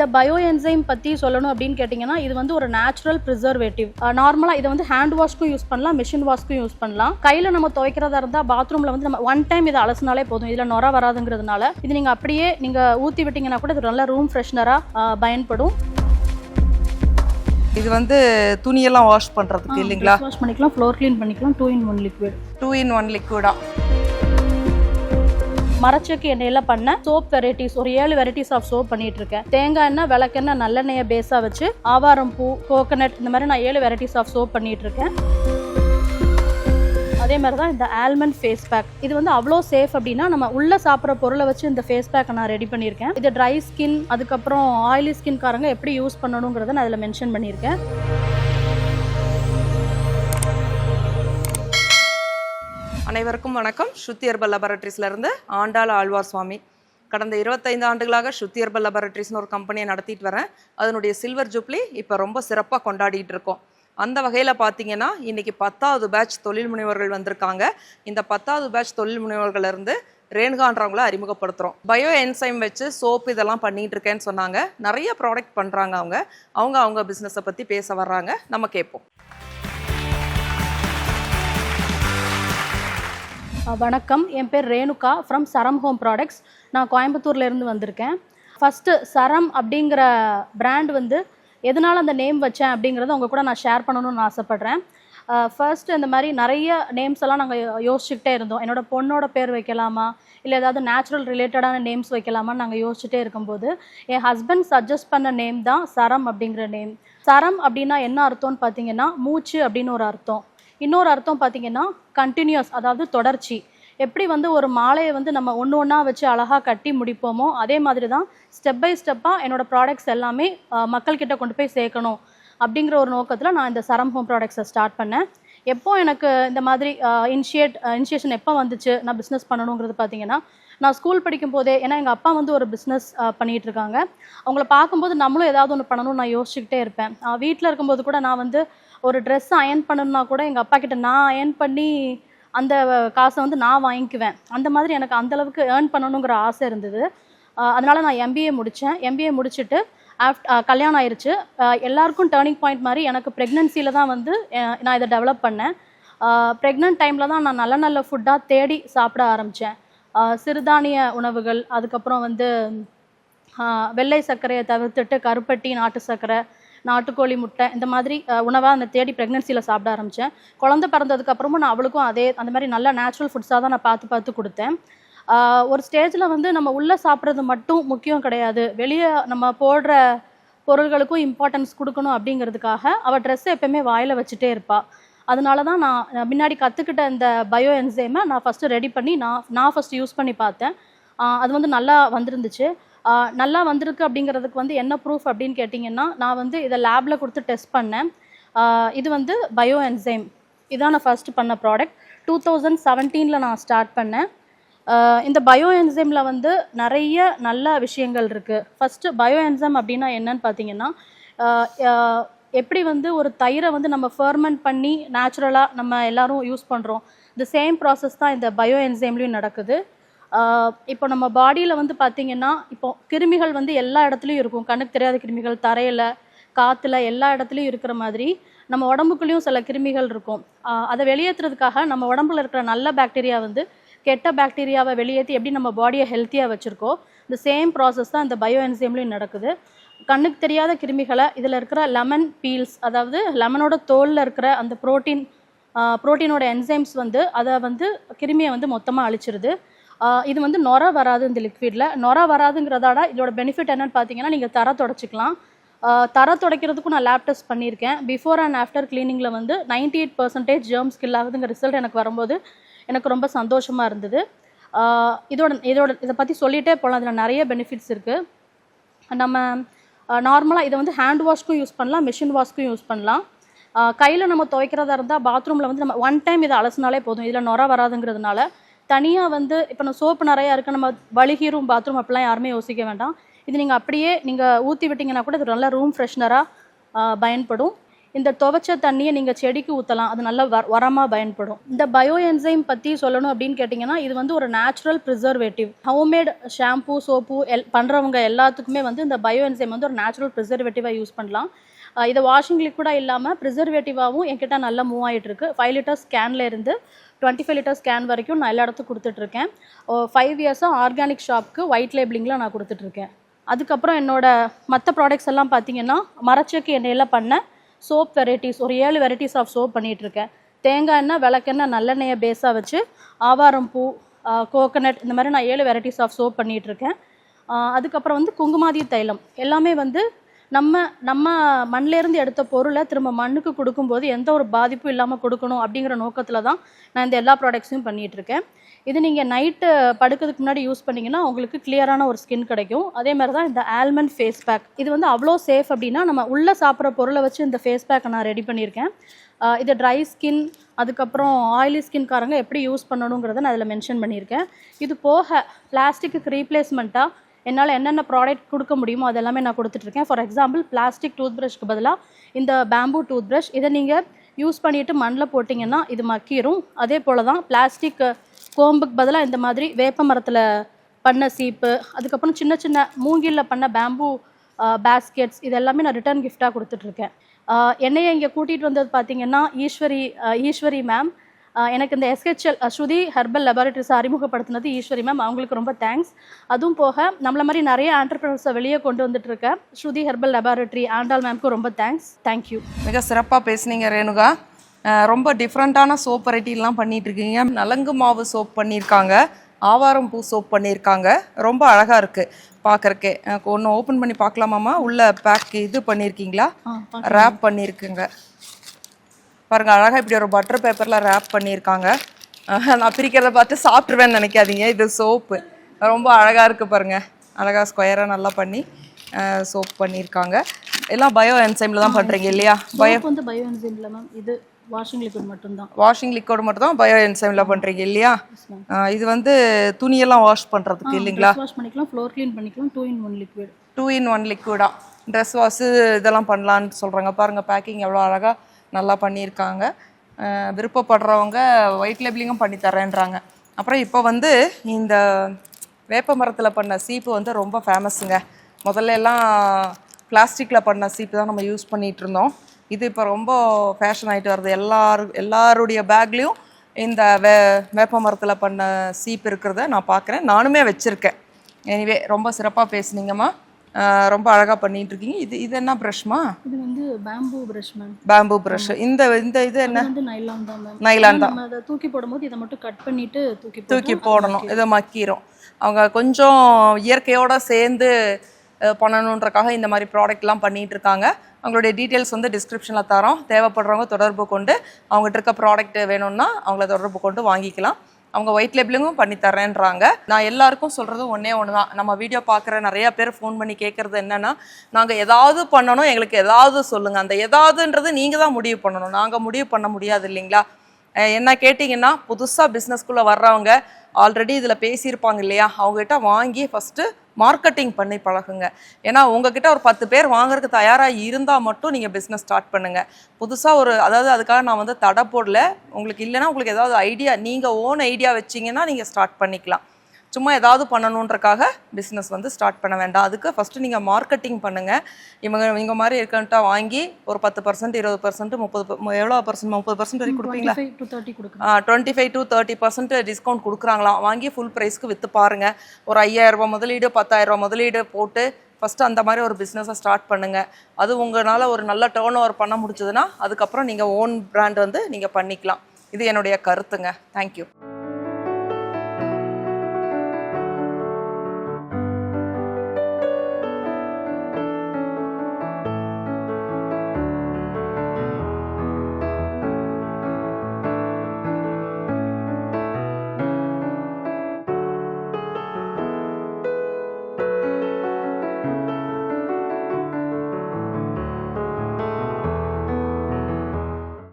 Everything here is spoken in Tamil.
இந்த பயோ என்சைம் பற்றி சொல்லணும் அப்படின்னு கேட்டிங்கன்னா இது வந்து ஒரு நேச்சுரல் ப்ரிசர்வேட்டிவ் நார்மலாக இதை வந்து ஹேண்ட் வாஷ்க்கும் யூஸ் பண்ணலாம் மிஷின் வாஷ்க்கும் யூஸ் பண்ணலாம். கையில் நம்ம துவைக்கிறதா இருந்தால் பாத்ரூமில் வந்து நம்ம ஒன் டைம் இதை அலசினாலே போதும். இதில் நுர வராதுங்கிறதுனால இது நீங்கள் அப்படியே நீங்கள் ஊற்றி விட்டிங்கன்னா கூட இது நல்ல ரூம் ஃப்ரெஷ்னராக பயன்படும். இது வந்து துணியெல்லாம் வாஷ் பண்றதுக்கு இல்லைங்களா? வாஷ் பண்ணிக்கலாம் ஃப்ளோர் க்ளீன் பண்ணிக்கலாம் two in one liquid two in one லிக்விடா மரச்சக்கு எண்ணெயில் பண்ண சோப் வெரைட்டிஸ் ஒரு ஏழு வெரைட்டிஸ் ஆஃப் சோப் பண்ணிட்டு இருக்கேன் தேங்காய் எண்ணெய் விளக்கெண்ணெய் நல்லெண்ணெயை பேஸாக வச்சு ஆவாரம் பூ கோகனட் இந்த மாதிரி நான் ஏழு வெரைட்டிஸ் ஆஃப் சோப் பண்ணிட்டு இருக்கேன் அதே மாதிரி தான் இந்த ஆல்மண்ட் ஃபேஸ் பேக் இது வந்து அவ்வளோ சேஃப் அப்படின்னா நம்ம உள்ள சாப்பிட்ற பொருளை வச்சு இந்த ஃபேஸ் பேக்கை நான் ரெடி பண்ணியிருக்கேன். இது ட்ரை ஸ்கின் அதுக்கப்புறம் ஆயிலி ஸ்கின்காரங்க எப்படி யூஸ் பண்ணணுங்கிறத நான் அதில் மென்ஷன் பண்ணியிருக்கேன். அனைவருக்கும் வணக்கம். ஸ்ருதி ஹெர்பல் ஆண்டாள் ஆழ்வார் சுவாமி. கடந்த இருபத்தைந்து ஆண்டுகளாக ஸ்ருதி ஹெர்பல் லெபரட்டரிஸ்னு ஒரு கம்பெனியை நடத்திட்டு வரேன். அதனுடைய சில்வர் ஜூப்ளி இப்போ ரொம்ப சிறப்பாக கொண்டாடிட்டு இருக்கோம். அந்த வகையில் பார்த்தீங்கன்னா இன்றைக்கி பத்தாவது பேட்ச் தொழில் முனைவர்கள் வந்திருக்காங்க. இந்த பத்தாவது பேட்ச் தொழில் முனைவர்கள்லேருந்து ரேணுகான்றவங்கள அறிமுகப்படுத்துகிறோம் பயோ என்சைம் வச்சு சோப் இதெல்லாம் பண்ணிகிட்டு இருக்கேன்னு சொன்னாங்க. நிறைய ப்ராடக்ட் பண்ணுறாங்க அவங்க. அவங்க அவங்க பிஸ்னஸை பற்றி பேச வர்றாங்க. நம்ம கேட்போம். வணக்கம். என் பேர் Renuka from Saram home products நான் கோயம்புத்தூர்லேருந்து வந்திருக்கேன். ஃபஸ்ட்டு சரம் அப்படிங்கிற பிராண்ட் வந்து எதனால் அந்த நேம் வச்சேன் அப்படிங்கிறத உங்கள் கூட நான் ஷேர் பண்ணணும்னு ஆசைப்பட்றேன். ஃபர்ஸ்ட் இந்த மாதிரி நிறைய நேம்ஸ் எல்லாம் நாங்கள் யோசிச்சுக்கிட்டே இருந்தோம். என்னோட பொண்ணோட பேர் வைக்கலாமா? இல்லை ஏதாவது நேச்சுரல் ரிலேட்டடான நேம்ஸ் வைக்கலாமான்னு நாங்கள் யோசிச்சுட்டே இருக்கும்போது என் ஹஸ்பண்ட் சஜஸ்ட் பண்ண நேம் தான் சரம் அப்படிங்கிற நேம் சரம் அப்படின்னா என்ன அர்த்தம்னு பார்த்தீங்கன்னா மூச்சு அப்படின்னு ஒரு அர்த்தம். இன்னொரு அர்த்தம் பார்த்தீங்கன்னா கண்டினியூஸ் அதாவது தொடர்ச்சி. எப்படி வந்து ஒரு மாலையை வந்து நம்ம ஒன்று ஒன்றா வச்சு அழகாக கட்டி முடிப்போமோ அதே மாதிரி தான் ஸ்டெப் பை ஸ்டெப்பாக என்னோடய ப்ராடக்ட்ஸ் எல்லாமே மக்கள்கிட்ட கொண்டு போய் சேர்க்கணும் அப்படிங்கிற ஒரு நோக்கத்தில் நான் இந்த சரம் ஹோம் ப்ராடக்ட்ஸை ஸ்டார்ட் பண்ணேன். எப்போ எனக்கு இந்த மாதிரி இனிஷியேட் இனிஷியேஷன் எப்போ வந்துச்சு நான் பிஸ்னஸ் பண்ணணுங்கிறது பார்த்தீங்கன்னா நான் ஸ்கூல் படிக்கும் போதே ஏன்னா எங்கள் அப்பா வந்து ஒரு பிஸ்னஸ் பண்ணிகிட்டு இருக்காங்க. அவங்கள பார்க்கும்போது நம்மளும் ஏதாவது ஒன்று பண்ணணும்னு நான் யோசிச்சுக்கிட்டே இருப்பேன். வீட்டில் இருக்கும்போது கூட நான் வந்து ஒரு ட்ரெஸ் அயன் பண்ணணும்னா கூட எங்கள் அப்பா கிட்ட நான் அயன் பண்ணி அந்த காசை வந்து நான் வாங்கிக்குவேன். அந்த மாதிரி எனக்கு அந்தளவுக்கு ஏர்ன் பண்ணணுங்கிற ஆசை இருந்தது. அதனால் நான் எம்பிஏ முடித்தேன் எம்பிஏ முடிச்சுட்டு ஆஃப்ட் கல்யாணம் ஆயிடுச்சு எல்லாருக்கும் டேர்னிங் பாயிண்ட் மாதிரி எனக்கு ப்ரெக்னென்சியில் தான் வந்து நான் இதை டெவலப் பண்ணேன். ப்ரெக்னென்ட் டைமில் தான் நான் நல்ல நல்ல ஃபுட்டாக தேடி சாப்பிட ஆரம்பித்தேன் சிறுதானிய உணவுகள் அதுக்கப்புறம் வந்து வெள்ளை சர்க்கரையை தவிர்த்துட்டு கருப்பட்டி நாட்டு சர்க்கரை நாட்டுக்கோழி முட்டை இந்த மாதிரி உணவாக அந்த தேடி ப்ரெக்னென்சியில் சாப்பிட ஆரம்பித்தேன் குழந்தை பிறந்ததுக்கப்புறமும் நான் அவளுக்கும் அதே அந்த மாதிரி நல்ல நேச்சுரல் ஃபுட்ஸாக தான் நான் பார்த்து பார்த்து கொடுத்தேன். ஒரு ஸ்டேஜில் வந்து நம்ம உள்ளே சாப்பிட்றது மட்டும் முக்கியம் கிடையாது. வெளியே நம்ம போடுற பொருள்களுக்கும் இம்பார்ட்டன்ஸ் கொடுக்கணும் அப்படிங்கிறதுக்காக அவள் ட்ரெஸ்ஸை எப்பயுமே வாயில் வச்சுட்டே இருப்பாள் அதனால தான் நான் முன்னாடி கற்றுக்கிட்ட இந்த பயோ என்சைமை நான் ஃபஸ்ட்டு ரெடி பண்ணி நான் நான் ஃபஸ்ட்டு யூஸ் பண்ணி பார்த்தேன். அது வந்து நல்லா வந்திருந்துச்சு. நல்லா வந்திருக்கு அப்படிங்கிறதுக்கு வந்து என்ன ப்ரூஃப் அப்படின்னு கேட்டிங்கன்னா நான் வந்து இதை லேபில் கொடுத்து டெஸ்ட் பண்ணேன். இது வந்து பயோ என்சைம் இதான் நான் ஃபஸ்ட்டு பண்ண ப்ராடக்ட் டூ தௌசண்ட் செவன்டீனில் நான் ஸ்டார்ட் பண்ணேன். இந்த பயோ என்சைமில் வந்து நிறைய நல்ல விஷயங்கள் இருக்குது ஃபஸ்ட்டு பயோ என்சைம் அப்படின்னா என்னன்னு பார்த்தீங்கன்னா எப்படி வந்து ஒரு தயிரை வந்து நம்ம ஃபர்மெண்ட் பண்ணி நேச்சுரலாக நம்ம எல்லோரும் யூஸ் பண்ணுறோம் இந்த சேம் ப்ராசஸ் தான் இந்த பயோ என்சைம்லேயும் நடக்குது. இப்போ நம்ம பாடியில் வந்து பார்த்தீங்கன்னா இப்போ கிருமிகள் வந்து எல்லா இடத்துலையும் இருக்கும். கண்ணுக்கு தெரியாத கிருமிகள் தரையில் காற்றுல எல்லா இடத்துலையும் இருக்கிற மாதிரி நம்ம உடம்புக்குள்ளேயும் சில கிருமிகள் இருக்கும். அதை வெளியேற்றுறதுக்காக நம்ம உடம்புல இருக்கிற நல்ல பாக்டீரியா வந்து கெட்ட பாக்டீரியாவை வெளியேற்றி எப்படி நம்ம பாடியை ஹெல்த்தியாக வச்சுருக்கோ இந்த சேம் ப்ராசஸ் தான் இந்த பயோ என்சைம்லையும் நடக்குது. கண்ணுக்கு தெரியாத கிருமிகளை இதில் இருக்கிற லெமன் பீல்ஸ் அதாவது லெமனோட தோலில் இருக்கிற அந்த புரோட்டீன் புரோட்டீனோட என்சைம்ஸ் வந்து அதை வந்து கிருமியை வந்து மொத்தமாக அழிச்சிருது. இது வந்து நொர வராது இந்த லிக்விடில் நொர வராதுங்கிறதாட இதோட பெனிஃபிட் என்னன்னு பார்த்தீங்கன்னா நீங்கள் தர தொடச்சிக்கலாம். தர துடைக்கிறதுக்கும் நான் லேப் டெஸ்ட் பண்ணியிருக்கேன். பிஃபோர் அண்ட் ஆஃப்டர் க்ளீனிங்கில் வந்து 98% eight percentage germs kill result எனக்கு வரும்போது எனக்கு ரொம்ப சந்தோஷமாக இருந்தது. இதோட இதோட இதை பற்றி சொல்லிகிட்டே போகலாம் இதில் நிறைய பெனிஃபிட்ஸ் இருக்குது நம்ம நார்மலாக இதை வந்து ஹேண்ட் வாஷ்க்கும் யூஸ் பண்ணலாம் மிஷின் வாஷ்க்கும் யூஸ் பண்ணலாம். கையில் நம்ம துவைக்கிறதா இருந்தால் பாத்ரூமில் வந்து நம்ம ஒன் டைம் இதை அலசினாலே போதும். இதில் நொற வராதுங்கிறதுனால தனியாக வந்து இப்போ நம்ம சோப்பு நிறையா இருக்குது நம்ம வலிகீரும் பாத்ரூம் அப்படிலாம் யாருமே யோசிக்க வேண்டாம். இது நீங்கள் அப்படியே நீங்கள் ஊற்றி விட்டிங்கன்னா கூட இது நல்ல ரூம் ஃப்ரெஷ்னராக பயன்படும். இந்த துவைச்ச தண்ணியை நீங்கள் செடிக்கு ஊற்றலாம் அது நல்ல வர உரமாக பயன்படும். இந்த பயோ என்சைம் பற்றி சொல்லணும் அப்படின்னு கேட்டிங்கன்னா இது வந்து ஒரு natural preservative homemade shampoo soap L பண்ணுறவங்க எல்லாத்துக்குமே வந்து இந்த பயோ என்சைம் வந்து ஒரு நேச்சுரல் ப்ரிசர்வேட்டிவாக யூஸ் பண்ணலாம். இதை வாஷிங் லிக்விடாக இல்லாமல் ப்ரிசர்வேட்டிவாகவும் என்கிட்ட நல்லா மூவ் ஆகிட்டு இருக்கு ஃபைவ் லிட்டர்ஸ் ஸ்கேனில் இருந்து டுவெண்ட்டி ஃபைவ் லிட்டர் ஸ்கேன் வரைக்கும் நான் எல்லா இடத்துக்கும் கொடுத்துட்ருக்கேன் ஃபைவ் இயர்ஸாக ஆர்கானிக் ஷாப்க்கு ஒயிட் லேபிளிங்கில் நான் கொடுத்துட்ருக்கேன் அதுக்கப்புறம் என்னோடய மற்ற ப்ராடக்ட்ஸ் எல்லாம் பார்த்தீங்கன்னா மரச்சக்கு எண்ணெயில் பண்ண சோப் வெரைட்டிஸ் ஒரு ஏழு வெரைட்டிஸ் ஆஃப் சோப் பண்ணிகிட்ருக்கேன் தேங்காய் எண்ணெய் விளக்கெண்ணெய் நல்லெண்ணெயை பேஸாக வச்சு ஆவாரம் பூ கோகனட் இந்த மாதிரி நான் ஏழு வெரைட்டிஸ் ஆஃப் சோப் பண்ணிகிட்ருக்கேன் அதுக்கப்புறம் வந்து குங்குமாதி தைலம் எல்லாமே வந்து நம்ம நம்ம மண்ணிலேருந்து எடுத்த பொருளை திரும்ப மண்ணுக்கு கொடுக்கும்போது எந்த ஒரு பாதிப்பும் இல்லாமல் கொடுக்கணும் அப்படிங்கிற நோக்கத்தில் தான் நான் இந்த எல்லா ப்ராடக்ட்ஸையும் பண்ணிகிட்டு இருக்கேன் இது நீங்கள் நைட்டு படுக்கிறதுக்கு முன்னாடி யூஸ் பண்ணிங்கன்னா உங்களுக்கு கிளியரான ஒரு ஸ்கின் கிடைக்கும். அதே மாதிரி தான் இந்த ஆல்மண்ட் ஃபேஸ் பேக் இது வந்து அவ்வளோ சேஃப் அப்படின்னா நம்ம உள்ளே சாப்பிட்ற பொருளை வச்சு இந்த ஃபேஸ் பேக்கை நான் ரெடி பண்ணியிருக்கேன். இது ட்ரை ஸ்கின் அதுக்கப்புறம் ஆயிலி ஸ்கின்காரங்க எப்படி யூஸ் பண்ணணுங்கிறத நான் அதில் மென்ஷன் பண்ணியிருக்கேன். இது போக பிளாஸ்டிக்கு ரீப்ளேஸ்மெண்ட்டாக என்னால் என்னென்ன ப்ராடக்ட் கொடுக்க முடியுமோ அதெல்லாமே நான் கொடுத்துட்ருக்கேன். ஃபார் எக்ஸாம்பிள் பிளாஸ்டிக் டூத் ப்ரஷ்க்கு பதிலாக இந்த பேம்பூ டூத் ப்ரஷ் இதை நீங்கள் யூஸ் பண்ணிவிட்டு மண்ணில் போட்டிங்கன்னா இது மக்கிரும். அதே போல் தான் பிளாஸ்டிக் கோம்புக்கு பதிலாக இந்த மாதிரி வேப்ப மரத்தில் பண்ண சீப்பு அதுக்கப்புறம் சின்ன சின்ன மூங்கிலில் பண்ண பேம்பூ பேஸ்கெட்ஸ் இது எல்லாமே நான் ரிட்டர்ன் கிஃப்டாக கொடுத்துட்ருக்கேன். என்னையை இங்கே கூட்டிகிட்டு வந்தது பார்த்தீங்கன்னா ஈஸ்வரி ஈஸ்வரி மேம் எனக்கு இந்த எஸ்ஹெச்எல் ஸ்ருதி ஹெர்பல் லெபார்ட்டரிஸ் அறிமுகப்படுத்தினது ஈஸ்வரி மேம் அவங்களுக்கு ரொம்ப தேங்க்ஸ் அதுவும் போக நம்மள மாதிரி நிறைய ஆண்டர்பிரினர்ஸை வெளியே கொண்டு வந்துட்டு இருக்க ஸ்ருதி ஹெர்பல் லெபார்ட்டரி ஆண்டாள் மேம்க்கு ரொம்ப தேங்க்ஸ் தேங்க்யூ மிக சிறப்பாக பேசுனீங்க ரேணுகா. ரொம்ப டிஃப்ரெண்ட்டான சோப் வெரைட்டிலாம் பண்ணிட்டு இருக்கீங்க நலங்கு மாவு சோப் பண்ணியிருக்காங்க ஆவாரம் பூ சோப் பண்ணியிருக்காங்க ரொம்ப அழகாக இருக்குது பார்க்குறக்கே ஒன்று ஓப்பன் பண்ணி பார்க்கலாமாம்மா உள்ள பேக் இது பண்ணியிருக்கீங்களா ரேப் பண்ணியிருக்குங்க பாருங்க அழகாக இப்படி ஒரு பட்டர் பேப்பரில் ரேப் பண்ணியிருக்காங்க. நான் பிரிக்கிறத பார்த்து சாப்பிட்ருவேன்னு நினைக்காதீங்க. இது சோப்பு ரொம்ப அழகாக இருக்குது பாருங்க. அழகாக ஸ்கொயராக நல்லா பண்ணி சோப் பண்ணியிருக்காங்க. எல்லாம் பயோ என்சைமில் தான் பண்ணுறீங்க இல்லையா? பயோ வந்து பயோ என்சைமில் மேம் இது வாஷிங் லிக்விட் மட்டும்தான். வாஷிங் லிக்விட் மட்டும் தான் பயோ என்சைமில் பண்ணுறீங்க இல்லையா? இது வந்து துணியெல்லாம் வாஷ் பண்ணுறதுக்கு இல்லைங்களா? வாஷ் பண்ணிக்கலாம் ஃப்ளோர் க்ளீன் பண்ணிக்கலாம் two in one liquid two in one லிக்விடா dress wash இதெல்லாம் பண்ணலான்னு சொல்கிறாங்க பாருங்கள் பேக்கிங் எவ்வளோ அழகாக நல்லா பண்ணியிருக்காங்க. விருப்பப்படுறவங்க ஒயிட் லேபிளிங்கும் பண்ணி தரேன்றாங்க. அப்புறம் இப்போ வந்து இந்த வேப்ப மரத்தில் பண்ண சீப்பு வந்து ரொம்ப ஃபேமஸுங்க முதல்ல எல்லாம் பிளாஸ்டிக்கில் பண்ண சீப்பு தான் நம்ம யூஸ் பண்ணிகிட்டு இருந்தோம். இது இப்போ ரொம்ப ஃபேஷன் ஆகிட்டு வருது. எல்லாரு எல்லாருடைய பேக்லேயும் இந்த வே வேப்ப மரத்தில் பண்ண சீப்பு இருக்கிறத நான் பார்க்குறேன் நானுமே வச்சுருக்கேன். எனிவே ரொம்ப சிறப்பாக பேசுனீங்கம்மா. ரொம்ப அழகாக பண்ணிட்டு இருக்கீங்க இது இது என்ன ப்ரஷ்மா இது வந்து bamboo brush ma'am bamboo brush இந்த இந்த இது என்ன? வந்து நைலான் தான் மேம் நைலான் தான். அதை தூக்கி போடும்போது இதை மட்டும் கட் பண்ணிட்டு தூக்கி தூக்கி போடணும். இதை மக்கிரும் அவங்க கொஞ்சம் இயற்கையோட சேர்ந்து பண்ணணுன்றக்காக இந்த மாதிரி ப்ராடக்ட்லாம் பண்ணிட்டு இருக்காங்க அவங்களுடைய டீட்டெயில்ஸ் வந்து டிஸ்கிரிப்ஷனில் தரோம். தேவைப்படுறவங்க தொடர்பு கொண்டு அவங்ககிட்ட இருக்க ப்ராடக்ட் வேணும்னா அவங்கள தொடர்பு கொண்டு வாங்கிக்கலாம். அவங்க ஒயிட் லேபிளிங்கும் பண்ணி தரேன்றாங்க நான் எல்லாருக்கும் சொல்கிறது ஒன்றே ஒன்று தான் நம்ம வீடியோ பார்க்குற நிறைய பேர் ஃபோன் பண்ணி கேட்குறது என்னென்னா நாங்கள் ஏதாவது பண்ணணும் எங்களுக்கு ஏதாவது சொல்லுங்கள் அந்த ஏதாவதுன்றது நீங்கள் தான் முடிவு பண்ணணும். நாங்கள் முடிவு பண்ண முடியாது இல்லைங்களா? என்ன கேட்டிங்கன்னா புதுசாக பிஸ்னஸ்க்குள்ளே வர்றவங்க ஆல்ரெடி இதில் பேசியிருப்பாங்க இல்லையா? அவங்ககிட்ட வாங்கி ஃபஸ்ட்டு மார்க்கெட்டிங் பண்ணி பழகுங்க. ஏன்னா உங்ககிட்ட ஒரு பத்து பேர் வாங்குறதுக்கு தயாராக இருந்தால் மட்டும் நீங்கள் பிஸ்னஸ் ஸ்டார்ட் பண்ணுங்கள் புதுசாக ஒரு அதாவது அதுக்காக நான் வந்து தடை போடல. உங்களுக்கு இல்லைன்னா உங்களுக்கு ஏதாவது ஐடியா நீங்கள் ஓன் ஐடியா வச்சிங்கன்னா நீங்கள் ஸ்டார்ட் பண்ணிக்கலாம். சும்மா ஏதாவது பண்ணணுன்றக்காக பிஸ்னஸ் வந்து ஸ்டார்ட் பண்ண வேண்டாம். அதுக்கு ஃபஸ்ட்டு நீங்கள் மார்க்கெட்டிங் பண்ணுங்கள் இவங்க இவங்க மாதிரி இருக்கன்ட்டா வாங்கி ஒரு பத்து பர்சன்ட் இருபது பர்சன்ட் முப்பது எவ்வளோ பர்சன்ட் முப்பது பர்சன்ட் வரைக்கும் கொடுப்பீங்களா? Twenty five to thirty percent discount கொடுக்குறாங்களாம். வாங்கி ஃபுல் ப்ரைஸ்க்கு விற்று பாருங்கள் ஒரு ஐயாயிரம் ரூபாய் முதலீடு பத்தாயிரம் ரூபாய் முதலீடு போட்டு ஃபஸ்ட்டு அந்த மாதிரி ஒரு பிஸ்னஸை ஸ்டார்ட் பண்ணுங்கள் அது உங்களால் ஒரு நல்ல டேர்ன் ஓவர் பண்ண முடிச்சதுன்னா அதுக்கப்புறம் நீங்கள் ஓன் பிராண்ட் வந்து நீங்கள் பண்ணிக்கலாம். இது என்னுடைய கருத்துங்க. தேங்க்யூ